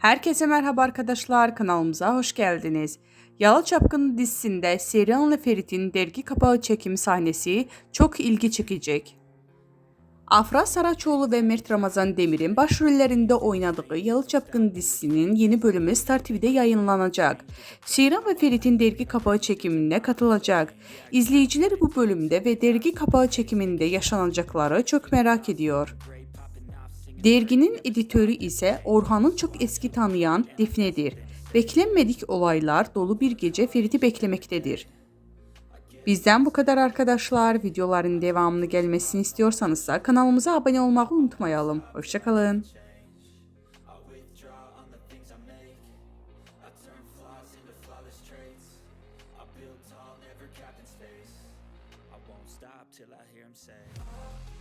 Herkese merhaba arkadaşlar, kanalımıza hoş geldiniz. Yalı Çapkın dizisinde Serihan ile Ferit'in dergi kapağı çekim sahnesi çok ilgi çekecek. Afra Saraçoğlu ve Mert Ramazan Demir'in başrollerinde oynadığı Yalı Çapkın dizisinin yeni bölümü Star TV'de yayınlanacak. Serihan ve Ferit'in dergi kapağı çekimine katılacak. İzleyiciler bu bölümde ve dergi kapağı çekiminde yaşanacakları çok merak ediyor. Derginin editörü ise Orhan'ın çok eski tanıyan Defne'dir. Beklenmedik olaylar dolu bir gece Ferit'i beklemektedir. Bizden bu kadar arkadaşlar. Videoların devamını gelmesini istiyorsanız da kanalımıza abone olmayı unutmayalım. Hoşçakalın. Till I hear him say